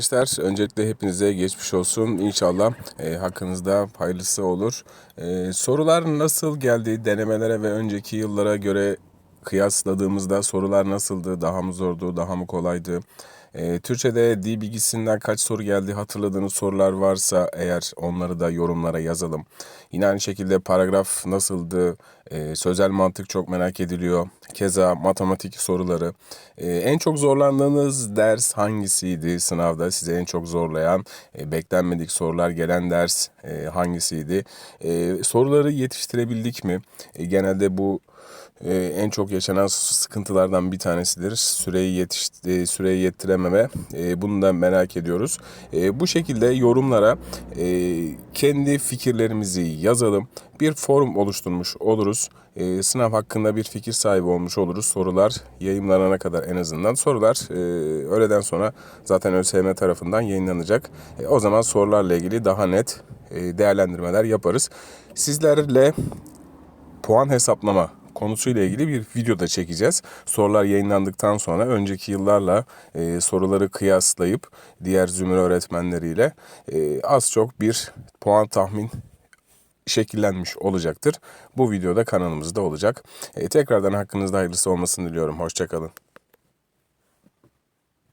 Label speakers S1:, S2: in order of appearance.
S1: Arkadaşlar öncelikle hepinize geçmiş olsun. İnşallah e, hakkınızda hayırlısı olur. E, sorular nasıl geldi? Denemelere ve önceki yıllara göre kıyasladığımızda sorular nasıldı? Daha mı zordu? Daha mı kolaydı? E, Türkçe'de dil bilgisinden kaç soru geldi? Hatırladığınız sorular varsa eğer onları da yorumlara yazalım. Yine aynı şekilde paragraf nasıldı? E, sözel mantık çok merak ediliyor. Keza matematik soruları. E, en çok zorlandığınız ders hangisiydi? Sınavda size en çok zorlayan, e, beklenmedik sorular gelen ders e, hangisiydi? E, soruları yetiştirebildik mi? E, genelde bu e, en çok yaşanan sıkıntılardan bir tanesidir. Süreyi yetiş e, süreyi yettirememe. E, bunu da merak ediyoruz. E, bu şekilde yorumlara e, kendi fikirlerimizi yazalım. Bir forum oluşturmuş oluruz. E, sınav hakkında bir fikir sahibi olmuş oluruz. Sorular yayınlanana kadar en azından. Sorular e, öğleden sonra zaten ÖSYM tarafından yayınlanacak. E, o zaman sorularla ilgili daha net e, değerlendirmeler yaparız. Sizlerle puan hesaplama konusuyla ilgili bir video da çekeceğiz. Sorular yayınlandıktan sonra önceki yıllarla e, soruları kıyaslayıp diğer zümre öğretmenleriyle e, az çok bir puan tahmin şekillenmiş olacaktır. Bu videoda kanalımızda olacak. E, tekrardan hakkınızda hayırlısı olmasını diliyorum. Hoşçakalın.